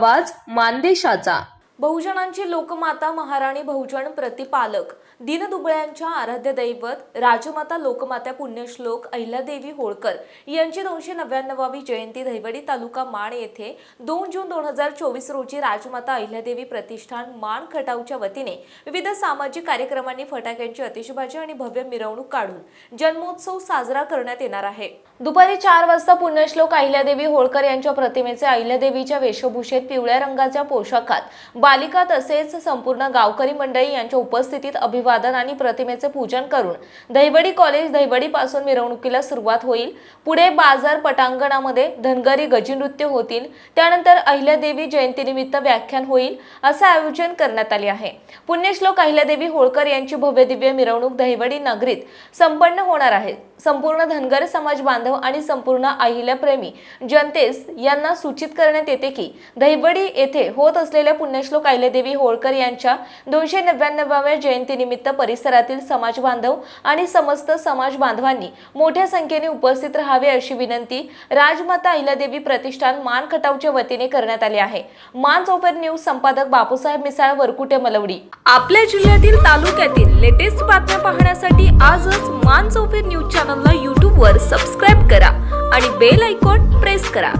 आवाज मानदेशाचा. बहुजनांची लोकमाता महाराणी बहुजन प्रतिपालक दीनदुबळ्यांच्या आराध्य दैवत राजमाता लोकमाता पुण्यश्लोक अहिल्यादेवी होळकर यांची दोनशे नव्याण्णवावी जयंती दहिवडी तालुका माण येथे दोन जून दोन हजार चोवीस रोजी राजमाता अहिल्यादेवी प्रतिष्ठान माण खटावच्या वतीने विविध सामाजिक कार्यक्रमांनी फटाक्यांची अतिशबाजी आणि भव्य मिरवणूक काढून जन्मोत्सव साजरा करण्यात येणार आहे. दुपारी चार वाजता पुण्यश्लोक अहिल्यादेवी होळकर यांच्या प्रतिमेचे अहिल्यादेवीच्या वेशभूषेत पिवळ्या रंगाच्या पोशाखात पालिका तसेच संपूर्ण गावकरी मंडळी यांच्या उपस्थितीत अभिवादन आणि प्रतिमेचे पूजन करून दहिवडी कॉलेज दहिवडीपासून मिरवणुकीला सुरुवात होईल. पुढे बाजार पटांगणामध्ये धनगरी गजीनृत्य होतील. त्यानंतर अहिल्यादेवी जयंतीनिमित्त व्याख्यान होईल असं आयोजन करण्यात आले आहे. पुण्यश्लोक अहिल्यादेवी होळकर यांची भव्य दिव्य मिरवणूक दहिवडी नगरीत संपन्न होणार आहे. संपूर्ण धनगर समाज बांधव आणि संपूर्ण अहिल्याप्रेमी जनतेस यांना सूचित करण्यात येते की दहिवडी येथे होत असलेल्या पुण्यश्लोक अहिल्यादेवी होळकर यांच्या दोनशे नव्याण्णवाव्या जयंतीनिमित्त परिसरातील समाज बांधव आणि समस्त समाज बांधवांनी मोठ्या संख्येने उपस्थित राहावे अशी विनंती राजमाता अहिल्यादेवी प्रतिष्ठान मान खटावच्या वतीने करण्यात आली आहे. मान चौफेर न्यूज संपादक बापूसाहेब मिसाळ वरकुटे मलवडी. आपल्या जिल्ह्यातील तालुक्यातील लेटेस्ट बातम्या पाहण्यासाठी आजच मान चौफेर न्यूज चॅनलला यूट्यूबवर सबस्क्राईब करा आणि बेल आयकॉन प्रेस करा.